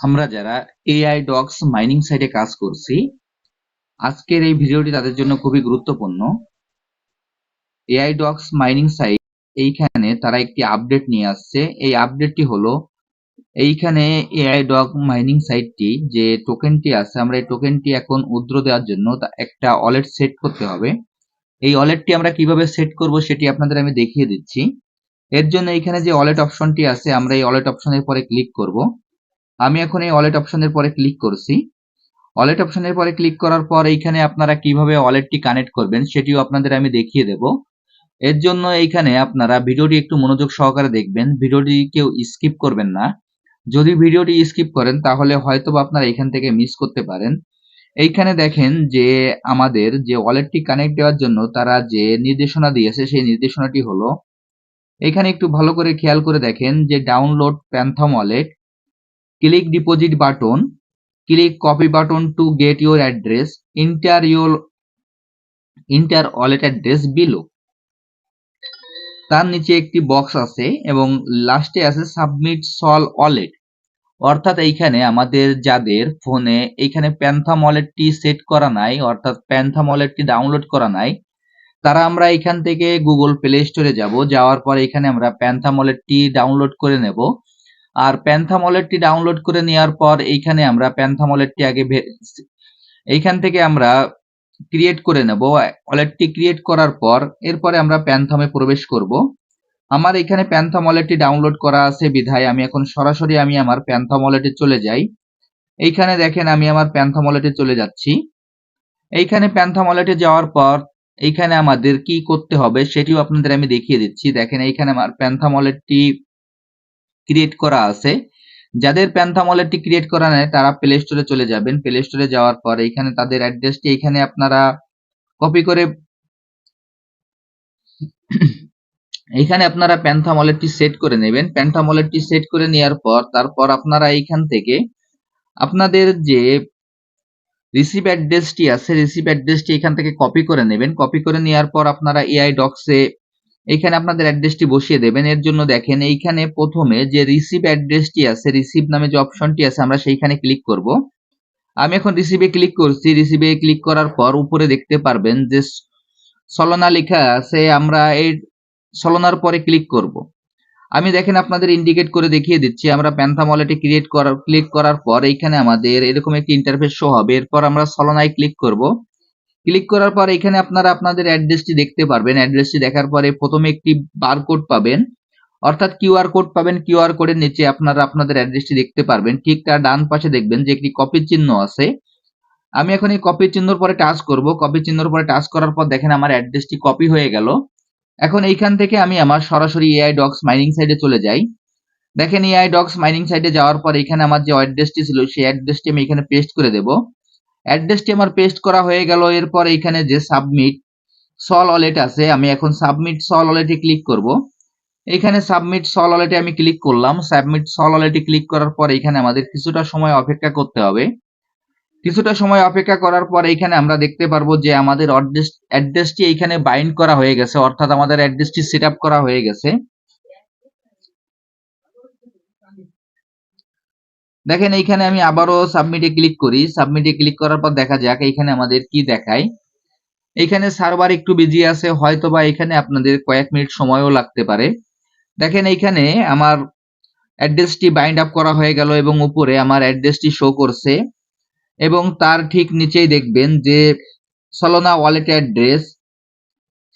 আমরা যারা AI docs mining সাইটে কাজ করছি, আজকের এই ভিডিওটি তাদের জন্য খুবই গুরুত্বপূর্ণ। এআই ডক্স মাইনিং সাইট এইখানে তারা একটি আপডেট নিয়ে আসছে। এই আপডেটটি হলো, এইখানে এআই ডগ মাইনিং সাইটটি যে টোকেনটি আছে, আমরা এই টোকেনটি এখন উদ্র দেওয়ার জন্য একটা ওয়ালেট সেট করতে হবে। এই ওয়ালেটটি আমরা কীভাবে সেট করব সেটি আপনাদের আমি দেখিয়ে দিচ্ছি। এর জন্য এইখানে যে ওয়ালেট অপশনটি আছে, আমরা এই ওয়ালেট অপশনের পরে ক্লিক করব। আমি এখন এই ওয়ালেট অপশনের পরে ক্লিক করছি। ওয়ালেট অপশনের পরে ক্লিক করার পর এইখানে আপনারা কীভাবে ওয়ালেটটি কানেক্ট করবেন সেটিও আপনাদের আমি দেখিয়ে দেব। এর জন্য এইখানে আপনারা ভিডিওটি একটু মনোযোগ সহকারে দেখবেন, ভিডিওটি কেউ স্কিপ করবেন না। যদি ভিডিওটি স্কিপ করেন তাহলে হয়তো আপনারা এখান থেকে মিস করতে পারেন। এইখানে দেখেন যে আমাদের যে ওয়ালেটটি কানেক্ট দেওয়ার জন্য তারা যে নির্দেশনা দিয়েছে সেই নির্দেশনাটি হলো, এখানে একটু ভালো করে খেয়াল করে দেখেন যে download Phantom wallet click deposit button click copy button to get your address enter your enter wallet address below তার নিচে একটি বক্স আছে এবং লাস্টে আছে সাবমিট সল ওয়ালেট অর্থাৎ এইখানে আমাদের যাদের ফোনে এইখানে প্যান্থাম ওয়ালেটটি সেট করা নাই, অর্থাৎ প্যান্থাম ওয়ালেটটি ডাউনলোড করা নাই, তারা আমরা এখান থেকে গুগল প্লে স্টোরে যাব, যাওয়ার পর এখানে আমরা প্যান্থাম ওয়ালেটটি ডাউনলোড করে নেব। আর প্যান্থাম ওয়ালেটটি ডাউনলোড করে নেওয়ার পর এইখানে আমরা প্যান্থাম ওয়ালেটটি আগে এইখান থেকে আমরা ক্রিয়েট করে নেব। ওয়ালেটটি ক্রিয়েট করার পর এরপরে আমরা প্যান্থামে প্রবেশ করব। আমার এখানে প্যান্থাম ওয়ালেটটি ডাউনলোড করা আছে বিধায় আমি এখন সরাসরি আমি আমার প্যান্থাম ওয়ালেটে চলে যাই। এইখানে দেখেন আমি আমার প্যান্থাম ওয়ালেটে চলে যাচ্ছি। এইখানে প্যান্থাম ওয়ালেটে যাওয়ার পর এইখানে আমাদের কি করতে হবে সেটিও আপনাদের আমি দেখিয়ে দিচ্ছি। দেখেন এইখানে আমার প্যান্থাম ওয়ালেটটি ক্রিয়েট করা আছে। যাদের প্যান্থাম ওয়ালেটটি ক্রিয়েট করা নেই, তারা প্লে স্টোরে চলে যাবেন। প্লে স্টোরে যাওয়ার পর এখানে তাদের অ্যাড্রেসটি এখানে আপনারা কপি করে এখানে আপনারা প্যান্থাম ওয়ালেটটি সেট করে নেবেন। প্যান্থাম ওয়ালেটটি সেট করে নেওয়ার পর, তারপর আপনারা এইখান থেকে আপনাদের যে রিসিভ অ্যাড্রেসটি আছে রিসিভ অ্যাড্রেসটি এখান থেকে কপি করে নেবেন। কপি করে নেওয়ার পর আপনারা এআই ডক্সে এইখানে আপনাদের অ্যাড্রেসটি বসিয়ে দেবেন। এর জন্য দেখেন, এইখানে প্রথমে যে রিসিভ অ্যাড্রেসটি আছে রিসিভ নামে যে অপশনটি আছে, আমরা সেইখানে ক্লিক করব। আমি এখন রিসিভে ক্লিক করছি। রিসিভে ক্লিক করার পর উপরে দেখতে পারবেন যে সলনা লেখা আছে, আমরা এই সলনার পরে ক্লিক করব। আমি দেখেন আপনাদের ইন্ডিকেট করে দেখিয়ে দিচ্ছি, আমরা প্যান্থাম ওয়ালেটে ক্রিয়েট করার ক্লিক করার পর এইখানে আমাদের এরকম একটি ইন্টারফেস শো হবে। এরপর আমরা সলনায় ক্লিক করব। ক্লিক করার পর এখানে আপনারা আপনাদের অ্যাড্রেসটি দেখতে পারবেন। অ্যাড্রেসটি দেখার পরে প্রথমে একটি বারকোড পাবেন। অর্থাৎ কিউআর কোড পাবেন। কিউআর কোডের নিচে আপনারা আপনাদের অ্যাড্রেসটি দেখতে পারবেন। ঠিক তার ডান পাশে দেখবেন যে একটি কপির চিহ্ন আছে। আমি এখন এই কপির চিহ্নর পরে টাচ করব। কপি চিহ্নর পরে টাচ করার পর দেখেন আমার অ্যাড্রেসটি কপি হয়ে গেল। এখন এইখান থেকে আমি আমার সরাসরি এআই ডক্স মাইনিং সাইটে চলে যাই। দেখেন এআই ডক্স মাইনিং সাইটে যাওয়ার পর এখানে আমার যে অ্যাড্রেসটি ছিল, সেই অ্যাড্রেসটি আমি এখানে পেস্ট করে দেব। অ্যাড্রেসটি আমার পেস্ট করা হয়ে গেল। এরপর এখানে যে সাবমিট সল ওয়ালেট আছে, আমি এখন সাবমিট সল ওয়ালেটে ক্লিক করব। এখানে সাবমিট সল ওয়ালেটে আমি ক্লিক করলাম। সাবমিট সল ওয়ালেটে ক্লিক করার পর এখানে আমাদের কিছুটা সময় অপেক্ষা করতে হবে। কিছুটা সময় অপেক্ষা করার পর এখানে আমরা দেখতে পারব যে আমাদের অ্যাড্রেস অ্যাড্রেসটি এখানে বাইন্ড করা হয়ে গেছে, অর্থাৎ আমাদের অ্যাড্রেসটি সেট করা হয়ে গেছে। দেখেন, এইখানে আমি আবারও সাবমিটে ক্লিক করি। সাবমিটে ক্লিক করার পর দেখা যাক এইখানে আমাদের কি দেখায়। এইখানে সার্ভার একটু বিজি আছে হয়তো বা এখানে আপনাদের কয়েক মিনিট সময়ও লাগতে পারে। দেখেন, এইখানে আমার অ্যাড্রেসটি বাইন্ড আপ করা হয়ে গেল এবং উপরে আমার অ্যাড্রেসটি শো করছে। এবং তার ঠিক নিচেই দেখবেন যে Solana wallet address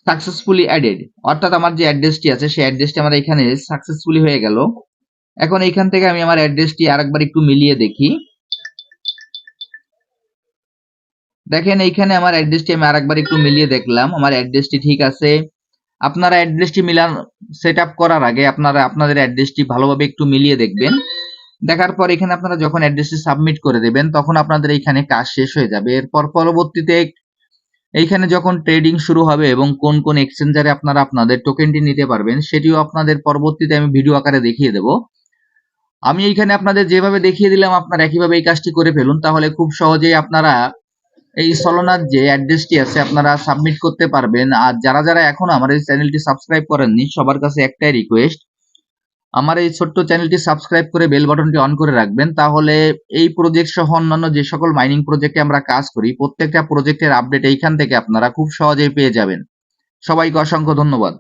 successfully added অর্থাৎ আমার যে অ্যাড্রেসটি আছে, সেই অ্যাড্রেসটি আমার এখানে সাকসেসফুলি হয়ে গেল। এখন এইখান থেকে আমি আমার অ্যাড্রেসটি আরেকবার একটু মিলিয়ে দেখি। দেখেন এইখানে আমার অ্যাড্রেসটি আমি আরেকবার একটু মিলিয়ে দেখলাম। আমার অ্যাড্রেসটি ঠিক আছে। আপনারা অ্যাড্রেসটি মিলান সেট করার আগে আপনারা আপনাদের অ্যাড্রেসটি ভালোভাবে একটু মিলিয়ে দেখবেন। দেখার পর এখানে আপনারা যখন অ্যাড্রেসটি সাবমিট করে দেবেন, তখন আপনাদের এইখানে কাজ শেষ হয়ে যাবে। এরপর পরবর্তীতে এইখানে যখন ট্রেডিং শুরু হবে এবং কোন কোন এক্সচেঞ্জারে আপনারা আপনাদের টোকেনটি নিতে পারবেন, সেটিও আপনাদের পরবর্তীতে আমি ভিডিও আকারে দেখিয়ে দেব। আমি এইখানে আপনাদের যেভাবে দেখিয়ে দিলাম, আপনারা একইভাবে এই কাজটি করে ফেলুন। তাহলে খুব সহজেই আপনারা এই সলোনার যে অ্যাড্রেসটি আছে, আপনারা সাবমিট করতে পারবেন। আর যারা যারা এখনও আমার এই চ্যানেলটি সাবস্ক্রাইব করেননি, সবার কাছে একটাই রিকোয়েস্ট আমার এই ছোট্ট চ্যানেলটি সাবস্ক্রাইব করে বেল বাটনটি অন করে রাখবেন। তাহলে এই প্রজেক্ট সহ অন্যান্য যে সকল মাইনিং প্রজেক্টে আমরা কাজ করি, প্রত্যেকটা প্রজেক্টের আপডেট এইখান থেকে আপনারা খুব সহজেই পেয়ে যাবেন। সবাইকে অসংখ্য ধন্যবাদ।